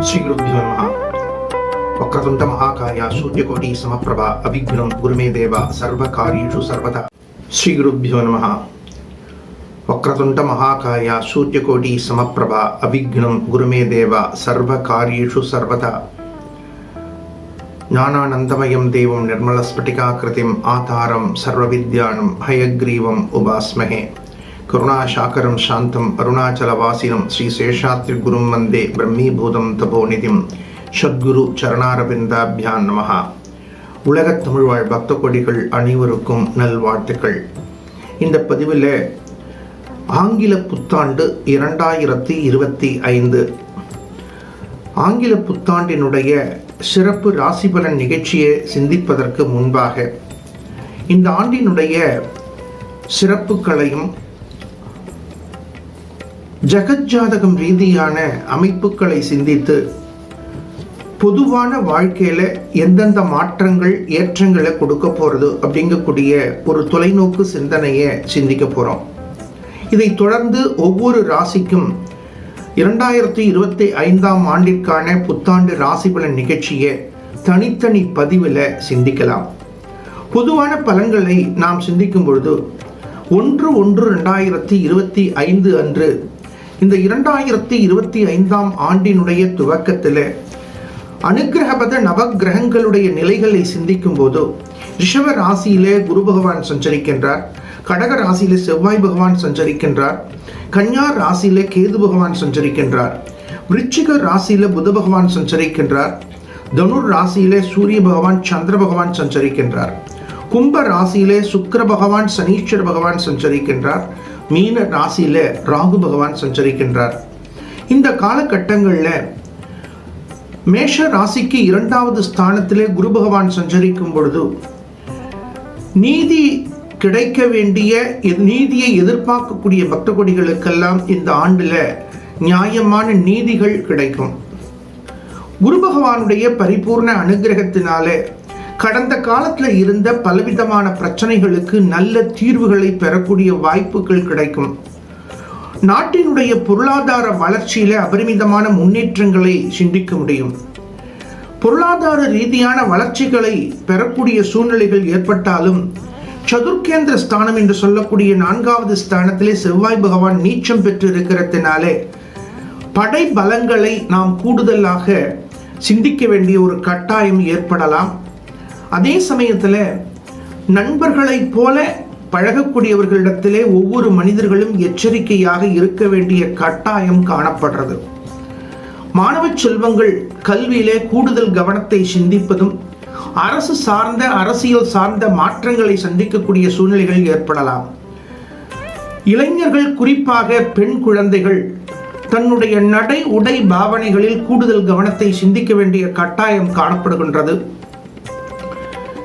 శ్రీగురుభ్యో నమ. వక్రతుండ మహాకాయ సూర్యకోటి సమప్రభ అభిఘ్నం గురుమే దేవ సర్వకార్యేషు సర్వత శ్రీగురుభ్యో నమ. వక్రతుండ మహాకాయ సూర్యకోటి సమప్రభ అభిఘ్నం గురుమే దేవ సర్వకార్యేషు సర్వత జ్ఞానానందమయం దేవం నిర్మలస్ఫటికాకృతిం ఆతారం సర్వవిద్యానం హయగ్రీవం ఉపాస్మహే. கருணாசாகரம் சாந்தம் அருணாச்சலவாசினம் ஸ்ரீ சேஷாத்ரி குரும் வந்தே பிரம்மீபூதம் தபோநிதிம் சத்குரு சரணாரபிந்தாபியான் நமகா உலகத் தமிழ்வாழ் பக்த கொடிகள் அனைவருக்கும் நல்வாழ்த்துக்கள். இந்த பதிவில் ஆங்கில புத்தாண்டு இரண்டாயிரத்தி இருபத்தி ஐந்து. ஆங்கில புத்தாண்டினுடைய சிறப்பு ராசிபலன் நிகழ்ச்சியை சிந்திப்பதற்கு முன்பாக இந்த ஆண்டினுடைய சிறப்புகளையும் ஜகஜாதகம் ரீதியான அமைப்புகளை சிந்தித்து பொதுவான வாழ்க்கையில் எந்தெந்த மாற்றங்கள் ஏற்றங்களை கொடுக்க போகிறது அப்படிங்கக்கூடிய ஒரு தொலைநோக்கு சிந்தனையை சிந்திக்க போகிறோம் இதை தொடர்ந்து ஒவ்வொரு ராசிக்கும் இரண்டாயிரத்தி இருபத்தி ஐந்தாம் ஆண்டிற்கான புத்தாண்டு ராசி பலன் நிகழ்ச்சியை தனித்தனி பதிவில் சிந்திக்கலாம். பொதுவான பலன்களை நாம் சிந்திக்கும் பொழுது ஒன்று ஒன்று ரெண்டாயிரத்தி இருபத்தி ஐந்து அன்று இந்த இரண்டாயிரத்தி இருபத்தி ஐந்தாம் ஆண்டினுடைய துவக்கத்தில் அனுகிரகபத நவகிரகங்களுடைய நிலைகளை சிந்திக்கும் போது ரிஷப ராசியிலே குரு பகவான் சஞ்சரிக்கின்றார். கடக ராசியிலே செவ்வாய் பகவான் சஞ்சரிக்கின்றார். கன்யா ராசியிலே கேது பகவான் சஞ்சரிக்கின்றார். விருச்சிக ராசியில புத பகவான் சஞ்சரிக்கின்றார். தனுர் ராசியிலே சூரிய பகவான் சந்திர பகவான் சஞ்சரிக்கின்றார். கும்ப ராசியிலே சுக்கர பகவான் சனீஸ்வர பகவான் சஞ்சரிக்கின்றார். மீன ராசியில் ராகு பகவான் சஞ்சரிக்கின்றார். இந்த காலகட்டங்களில் மேஷ ராசிக்கு இரண்டாவது ஸ்தானத்திலே குரு பகவான் சஞ்சரிக்கும் பொழுது நீதி கிடைக்க வேண்டிய எ- நீதியை எதிர்பார்க்கக்கூடிய பக்த கொடிகளுக்கெல்லாம் இந்த ஆண்டில் நியாயமான நீதிகள் கிடைக்கும். குரு பகவானுடைய பரிபூர்ண அனுகிரகத்தினாலே கடந்த காலத்துல இருந்த பலவிதமான பிரச்சனைகளுக்கு நல்ல தீர்வுகளை பெறக்கூடிய வாய்ப்புகள் கிடைக்கும். நாட்டினுடைய பொருளாதார வளர்ச்சியில அபரிமிதமான முன்னேற்றங்களை சிந்திக்க முடியும். பொருளாதார ரீதியான வளர்ச்சிகளை பெறக்கூடிய சூழ்நிலைகள் ஏற்பட்டாலும் சதுர்கேந்திர ஸ்தானம் என்று சொல்லக்கூடிய நான்காவது ஸ்தானத்திலே செவ்வாய் பகவான் நீச்சம் பெற்று இருக்கிறதுனாலே படை பலங்களை நாம் கூடுதலாக சிந்திக்க வேண்டிய ஒரு கட்டாயம் ஏற்படலாம். அதே சமயத்தில் நண்பர்களைப் போல பழகக்கூடியவர்களிடத்திலே ஒவ்வொரு மனிதர்களும் எச்சரிக்கையாக இருக்க வேண்டிய கட்டாயம் காணப்படுறது. மாணவ செல்வங்கள் கல்வியிலே கூடுதல் கவனத்தை சிந்திப்பதும் அரசு சார்ந்த அரசியல் சார்ந்த மாற்றங்களை சந்திக்கக்கூடிய சூழ்நிலைகள் ஏற்படலாம். இளைஞர்கள் குறிப்பாக பெண் குழந்தைகள் தன்னுடைய நடை உடை பாவனைகளில் கூடுதல் கவனத்தை சிந்திக்க வேண்டிய கட்டாயம் காணப்படுகின்றது.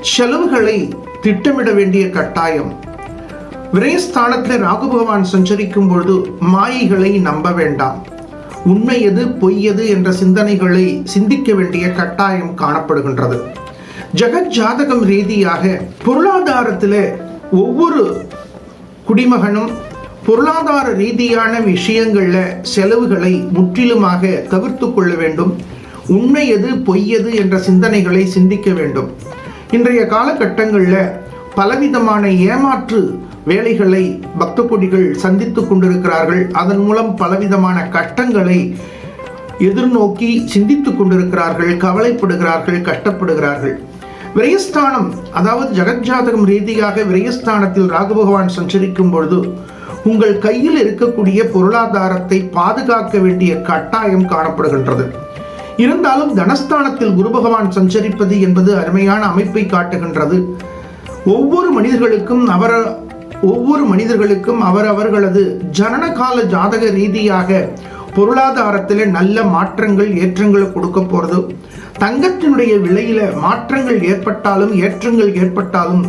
செலவுகளை திட்டமிட வேண்டிய கட்டாயம். விரயஸ்தானத்தில் ராகு பகவான் சஞ்சரிக்கும் பொழுது மாயைகளை நம்ப வேண்டாம். உண்மை எது பொய் எது என்ற சிந்தனைகளை சிந்திக்க வேண்டிய கட்டாயம் காணப்படுகின்றது. ஜெகத் ஜாதகம் ரீதியாக பொருளாதாரத்தில் ஒவ்வொரு குடிமகனும் பொருளாதார ரீதியான விஷயங்களில் செலவுகளை முற்றிலுமாக தவிர்த்து கொள்ள வேண்டும். உண்மை எது பொய் எது என்ற சிந்தனைகளை சிந்திக்க வேண்டும். இன்றைய காலகட்டங்களில் பலவிதமான ஏமாற்று வேலைகளை பக்த கொடிகள் சந்தித்து கொண்டிருக்கிறார்கள். அதன் மூலம் பலவிதமான கஷ்டங்களை எதிர்நோக்கி சிந்தித்து கொண்டிருக்கிறார்கள் கவலைப்படுகிறார்கள் கஷ்டப்படுகிறார்கள். விரயஸ்தானம் அதாவது ஜெகஜாதகம் ரீதியாக விரயஸ்தானத்தில் ராகு பகவான் சஞ்சரிக்கும் பொழுது உங்கள் கையில் இருக்கக்கூடிய பொருளாதாரத்தை பாதுகாக்க வேண்டிய கட்டாயம் காணப்படுகின்றது. இருந்தாலும் தனஸ்தானத்தில் குரு பகவான் சஞ்சரிப்பது என்பது அருமையான அமைப்பை காட்டுகின்றது. ஒவ்வொரு மனிதர்களுக்கும் அவர ஒவ்வொரு மனிதர்களுக்கும் அவர் அவர்களது ஜனனகால ஜாதக ரீதியாக பொருளாதாரத்தில் நல்ல மாற்றங்கள் ஏற்றங்களை கொடுக்க போகிறது தங்கத்தினுடைய விலையில மாற்றங்கள் ஏற்பட்டாலும் ஏற்றங்கள் ஏற்பட்டாலும்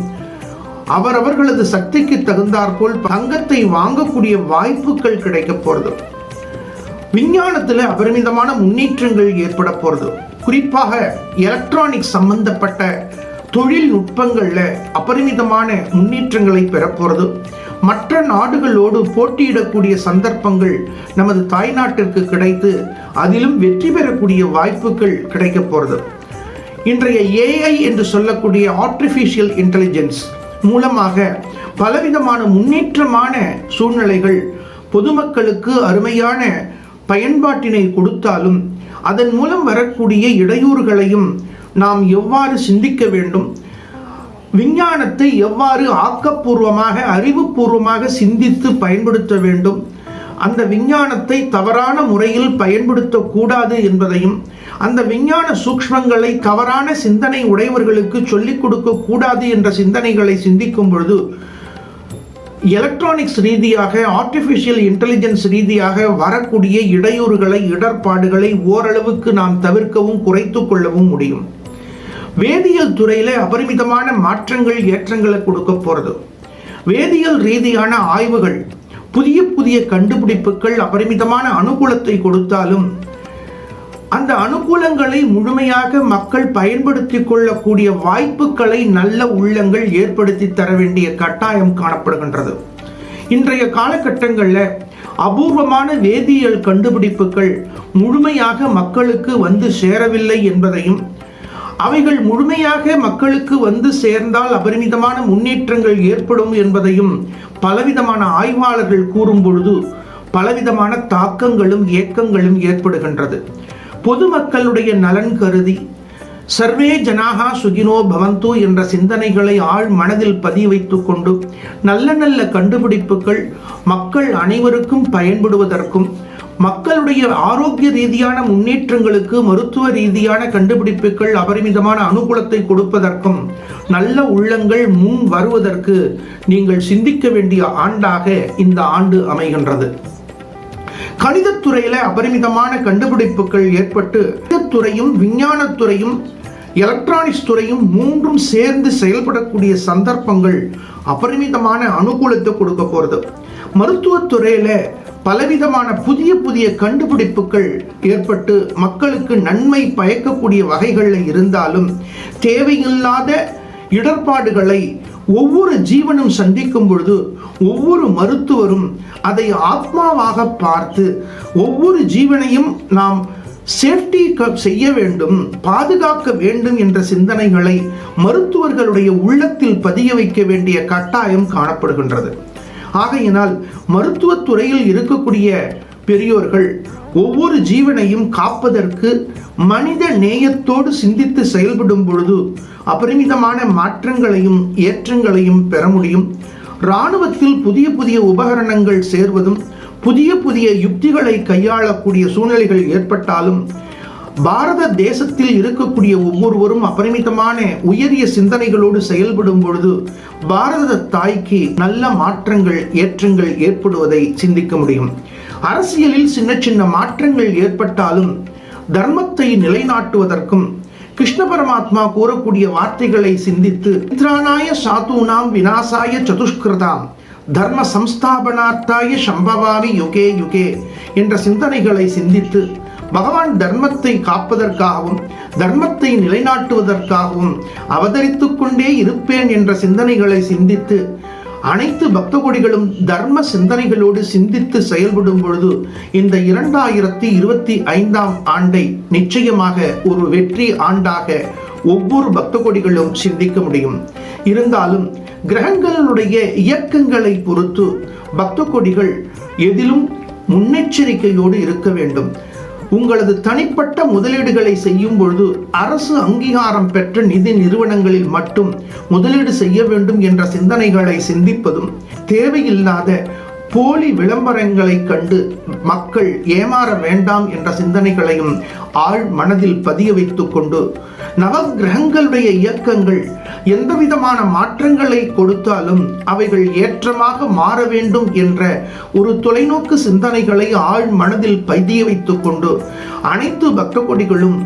அவரவர்களது சக்திக்கு தகுந்தாற்போல் தங்கத்தை வாங்கக்கூடிய வாய்ப்புகள் கிடைக்க போகிறது விஞ்ஞானத்தில் அபரிமிதமான முன்னேற்றங்கள் ஏற்பட போகிறது குறிப்பாக எலக்ட்ரானிக் சம்பந்தப்பட்ட தொழில்நுட்பங்களில் அபரிமிதமான முன்னேற்றங்களை பெற மற்ற நாடுகளோடு போட்டியிடக்கூடிய சந்தர்ப்பங்கள் நமது தாய்நாட்டிற்கு கிடைத்து அதிலும் வெற்றி பெறக்கூடிய வாய்ப்புகள் கிடைக்க போகிறது இன்றைய ஏஐ என்று சொல்லக்கூடிய ஆர்டிஃபிஷியல் இன்டெலிஜென்ஸ் மூலமாக பலவிதமான முன்னேற்றமான சூழ்நிலைகள் பொதுமக்களுக்கு அருமையான பயன்பாட்டினை கொடுத்தாலும் அதன் மூலம் வரக்கூடிய இடையூறுகளையும் நாம் எவ்வாறு சிந்திக்க வேண்டும்? விஞ்ஞானத்தை எவ்வாறு ஆக்கப்பூர்வமாக அறிவுபூர்வமாக சிந்தித்து பயன்படுத்த வேண்டும்? அந்த விஞ்ஞானத்தை தவறான முறையில் பயன்படுத்தக்கூடாது என்பதையும் அந்த விஞ்ஞான சூக்ஷ்மங்களை தவறான சிந்தனை உடையவர்களுக்கு சொல்லிக் கொடுக்க கூடாது என்ற சிந்தனைகளை சிந்திக்கும் பொழுது எலக்ட்ரானிக்ஸ் ரீதியாக ஆர்டிஃபிஷியல் இன்டெலிஜென்ஸ் ரீதியாக வரக்கூடிய இடையூறுகளை இடர்பாடுகளை ஓரளவுக்கு நாம் தவிர்க்கவும் குறைத்து கொள்ளவும் முடியும். வேதியியல் துறையில் அபரிமிதமான மாற்றங்கள் ஏற்றங்களை கொடுக்க போகிறது வேதியியல் ரீதியான ஆய்வுகள் புதிய புதிய கண்டுபிடிப்புகள் அபரிமிதமான அனுகூலத்தை கொடுத்தாலும் அந்த அனுகூலங்களை முழுமையாக மக்கள் பயன்படுத்திக் கொள்ளக்கூடிய வாய்ப்புகளை நல்ல உள்ளங்கள் ஏற்படுத்தி தர வேண்டிய கட்டாயம் காணப்படுகின்றது. இன்றைய காலகட்டங்களில் அபூர்வமான வேதியியல் கண்டுபிடிப்புகள் முழுமையாக மக்களுக்கு வந்து சேரவில்லை என்பதையும் அவைகள் முழுமையாக மக்களுக்கு வந்து சேர்ந்தால் அபரிமிதமான முன்னேற்றங்கள் ஏற்படும் என்பதையும் பலவிதமான ஆய்வாளர்கள் கூறும் பொழுது பலவிதமான தாக்கங்களும் ஏக்கங்களும் ஏற்படுகின்றது. பொதுமக்களுடைய நலன் கருதி சர்வே ஜனாகா சுகினோ பவந்து என்ற சிந்தனைகளை ஆழ் மனதில் பதிய கொண்டு நல்ல நல்ல கண்டுபிடிப்புகள் மக்கள் அனைவருக்கும் பயன்படுவதற்கும் மக்களுடைய ஆரோக்கிய ரீதியான முன்னேற்றங்களுக்கு மருத்துவ ரீதியான கண்டுபிடிப்புகள் அபரிமிதமான அனுகூலத்தை கொடுப்பதற்கும் நல்ல உள்ளங்கள் முன் வருவதற்கு நீங்கள் சிந்திக்க வேண்டிய ஆண்டாக இந்த ஆண்டு அமைகின்றது. கணிதத்துறையில அபரிமிதமான கண்டுபிடிப்புகள் ஏற்பட்டு கணிதத்துறையும் விஞ்ஞானத்துறையும் எலக்ட்ரானிக்ஸ் துறையும் மூன்றும் சேர்ந்து செயல்படக்கூடிய சந்தர்ப்பங்கள் அபரிமிதமான அனுகூலத்தை கொடுக்க போறது. மருத்துவத்துறையில பலவிதமான புதிய புதிய கண்டுபிடிப்புகள் ஏற்பட்டு மக்களுக்கு நன்மை பயக்கக்கூடிய வகைகளில் இருந்தாலும் தேவையில்லாத இடர்பாடுகளை ஒவ்வொரு ஜீவனும் சந்திக்கும் பொழுது ஒவ்வொரு மருத்துவரும் அதை ஆத்மாவாக பார்த்து ஒவ்வொரு ஜீவனையும் நாம் சேஃப்டி செய்ய வேண்டும் பாதுகாக்க வேண்டும் என்ற சிந்தனைகளை மருத்துவர்களுடைய உள்ளத்தில் பதிய வைக்க வேண்டிய கட்டாயம் காணப்படுகின்றது. ஆகையினால் மருத்துவத்துறையில் இருக்கக்கூடிய பெரியோர்கள் ஒவ்வொரு ஜீவனையும் காப்பதற்கு மனித நேயத்தோடு சிந்தித்து செயல்படும் பொழுது அபரிமிதமான மாற்றங்களையும் ஏற்றங்களையும் பெற முடியும். இராணுவத்தில் புதிய புதிய உபகரணங்கள் சேர்வதும் புதிய புதிய யுக்திகளை கையாளக்கூடிய சூழ்நிலைகள் ஏற்பட்டாலும் பாரத தேசத்தில் இருக்கக்கூடிய ஒவ்வொருவரும் அபரிமிதமான உயரிய சிந்தனைகளோடு செயல்படும் பொழுது பாரத தாய்க்கு நல்ல மாற்றங்கள் ஏற்றங்கள் ஏற்படுவதை சிந்திக்க முடியும். அரசியலில் சின்ன சின்ன மாற்றங்கள் ஏற்பட்டாலும் தர்மத்தை நிலைநாட்டுவதற்கும் கிருஷ்ண பரமாத்மா கூறக்கூடிய வார்த்தைகளை சிந்தித்து மித்ரானாய சாத்தூனாம் வினாசாய சதுஷ்கிருதாம் தர்ம சம்ஸ்தாபனார்த்தாய சம்பவாமி யுகே யுகே என்ற சிந்தனைகளை சிந்தித்து பகவான் தர்மத்தை காப்பதற்காகவும் தர்மத்தை நிலைநாட்டுவதற்காகவும் அவதரித்து கொண்டே இருப்பேன் என்ற சிந்தனைகளை சிந்தித்து அனைத்து பக்த கொடிகளும் தர்ம சிந்தனைகளோடு சிந்தித்து செயல்படும் பொழுது இந்த இரண்டாயிரத்தி இருபத்தி ஐந்தாம் ஆண்டை நிச்சயமாக ஒரு வெற்றி ஆண்டாக ஒவ்வொரு பக்த கொடிகளும் சிந்திக்க முடியும். இருந்தாலும் கிரகங்களுடைய இயக்கங்களை பொறுத்து பக்த கொடிகள் எதிலும் முன்னெச்சரிக்கையோடு இருக்க வேண்டும். உங்களது தனிப்பட்ட முதலீடுகளை செய்யும் பொழுது அரசு அங்கீகாரம் பெற்ற நிதி நிறுவனங்களில் மட்டும் முதலீடு செய்ய வேண்டும் என்ற சிந்தனைகளை சிந்திப்பதும் தேவையில்லாத போலி விளம்பரங்களை கண்டு மக்கள் ஏமாற வேண்டாம் என்ற சிந்தனைகளையும் ஆழ் மனதில் பதிய வைத்துக் கொண்டு நவகிரகங்களுடைய இயக்கங்கள் எந்த விதமான மாற்றங்களை கொடுத்தாலும் அவைகள் ஏற்றமாக மாற வேண்டும் என்ற ஒரு தொலைநோக்கு சிந்தனைகளை ஆழ் மனதில் பதிய வைத்துக் கொண்டு அனைத்து பக்த கொடிகளும்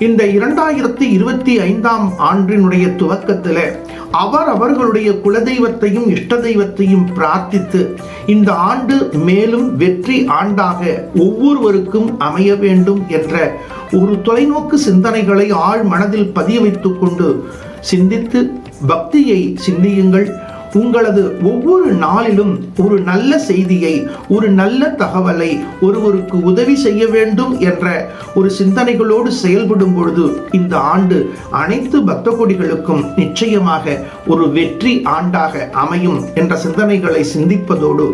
இந்த இரண்டாயிரத்தி இருபத்தி ஐந்தாம் ஆண்டினுடைய துவக்கத்தில் அவர் அவர்களுடைய குலதெய்வத்தையும் இஷ்ட தெய்வத்தையும் பிரார்த்தித்து இந்த ஆண்டு மேலும் வெற்றி ஆண்டாக ஒவ்வொருவருக்கும் அமைய வேண்டும் என்ற ஒரு தொலைநோக்கு சிந்தனைகளை ஆழ் மனதில் பதிய வைத்துக்கொண்டு சிந்தித்து பக்தியை சிந்தியுங்கள். உங்களது ஒவ்வொரு நாளிலும் ஒரு நல்ல செய்தியை ஒரு நல்ல தகவலை ஒருவருக்கு உதவி செய்ய வேண்டும் என்ற ஒரு சிந்தனைகளோடு செயல்படும் பொழுது இந்த ஆண்டு அனைத்து பக்த கொடிகளுக்கும் நிச்சயமாக ஒரு வெற்றி ஆண்டாக அமையும் என்ற சிந்தனைகளை சிந்திப்பதோடு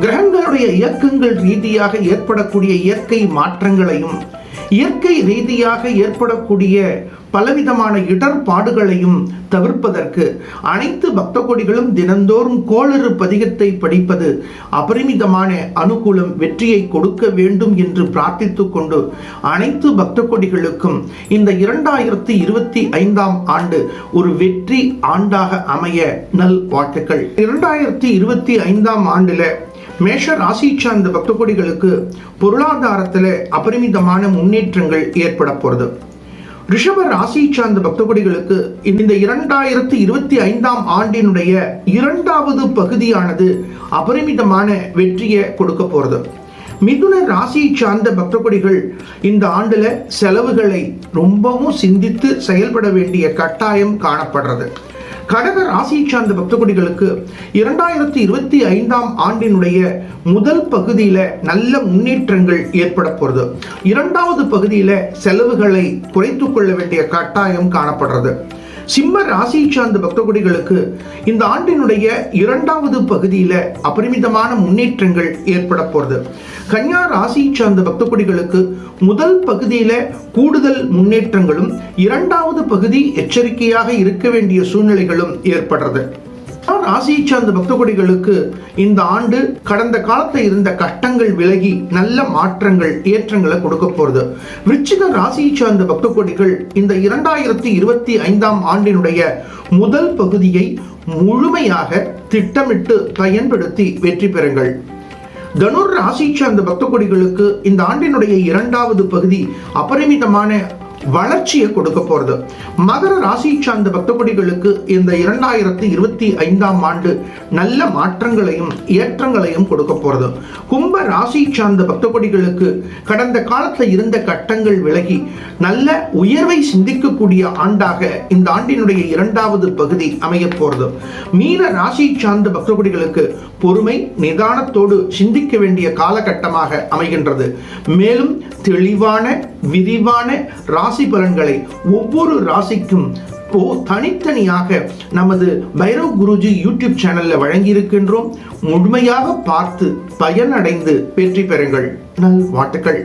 கிரகங்களுடைய இயக்கங்கள் ரீதியாக ஏற்படக்கூடிய இயற்கை மாற்றங்களையும் இயற்கை ரீதியாக ஏற்படக்கூடிய பலவிதமான இடர்பாடுகளையும் தவிர்ப்பதற்கு அனைத்து பக்த கொடிகளும் தினந்தோறும் கோளறு பதிகத்தை படிப்பது அபரிமிதமான அனுகூலம் வெற்றியை கொடுக்க வேண்டும் என்று பிரார்த்தித்து கொண்டு அனைத்து பக்த கொடிகளுக்கும் இந்த இரண்டாயிரத்தி இருபத்தி ஐந்தாம் ஆண்டு ஒரு வெற்றி ஆண்டாக அமைய நல் வாழ்த்துக்கள். இரண்டாயிரத்தி இருபத்தி ஐந்தாம் ஆண்டுல மேஷ ராசி சார்ந்த பக்த கோடிகளுக்கு பொருளாதாரத்தில் அபரிமிதமான முன்னேற்றங்கள் ஏற்பட போகிறது ரிஷப ராசி சார்ந்த பக்த கோடிகளுக்கு இந்த இரண்டாயிரத்தி இருபத்தி ஐந்தாம் ஆண்டினுடைய இரண்டாவது பகுதியானது அபரிமிதமான வெற்றியை கொடுக்க போகிறது மிதுன ராசியை சார்ந்த பக்த கொடிகள் இந்த ஆண்டில் செலவுகளை ரொம்பவும் சிந்தித்து செயல்பட வேண்டிய கட்டாயம் காணப்படுறது. கடக ராசி சார்ந்த பக்தகுடிகளுக்கு இரண்டாயிரத்தி இருபத்தி ஐந்தாம் ஆண்டினுடைய முதல் பகுதியில நல்ல முன்னேற்றங்கள் ஏற்பட போறது. இரண்டாவது பகுதியில செலவுகளை குறைத்துக் கொள்ள வேண்டிய கட்டாயம் காணப்படுறது. சிம்ம ராசி சார்ந்த பக்தகுடிகளுக்கு இந்த ஆண்டினுடைய இரண்டாவது பகுதியில் அபரிமிதமான முன்னேற்றங்கள் ஏற்பட போகிறது கன்னியா ராசி சார்ந்த பக்தகுடிகளுக்கு முதல் பகுதியில கூடுதல் முன்னேற்றங்களும் இரண்டாவது பகுதி எச்சரிக்கையாக இருக்க வேண்டிய சூழ்நிலைகளும் ஏற்படுறது. ராசியை சார்ந்த பக்த கொடிகளுக்கு இந்த ஆண்டு கடந்த காலத்தில் இருந்த கஷ்டங்கள் விலகி நல்ல மாற்றங்கள் ஏற்றங்களை கொடுக்க போகிறது விருச்சிக ராசியை சார்ந்த பக்த கொடிகள் இந்த இரண்டாயிரத்தி இருபத்தி ஐந்தாம் ஆண்டினுடைய முதல் பகுதியை முழுமையாக திட்டமிட்டு பயன்படுத்தி வெற்றி பெறுங்கள். தனுர் ராசி சார்ந்த பக்த கொடிகளுக்கு இந்த ஆண்டினுடைய இரண்டாவது பகுதி அபரிமிதமான வளர்ச்சியை கொடுக்க போறது. மகர ராசி சார்ந்த பக்தகுடிகளுக்கு இந்த இரண்டாயிரத்தி இருபத்தி ஐந்தாம் ஆண்டு நல்ல மாற்றங்களையும் ஏற்றங்களையும் கொடுக்க போறது. கும்ப ராசி சார்ந்த பக்தகுடிகளுக்கு கடந்த காலத்தில் இருந்த கட்டங்கள் விலகி நல்ல உயர்வை சிந்திக்கக்கூடிய ஆண்டாக இந்த ஆண்டினுடைய இரண்டாவது பகுதி அமைய போறது. மீன ராசி சார்ந்த பக்தகுடிகளுக்கு பொறுமை நிதானத்தோடு சிந்திக்க வேண்டிய காலகட்டமாக அமைகின்றது. மேலும் தெளிவான விரிவான ராசி பலன்களை ஒவ்வொரு ராசிக்கும் இப்போ தனித்தனியாக நமது பைரவ் குருஜி யூடியூப் சேனல்ல வழங்கியிருக்கின்றோம். முழுமையாக பார்த்து பயனடைந்து வெற்றி பெறுங்கள். நல் வாழ்த்துக்கள்.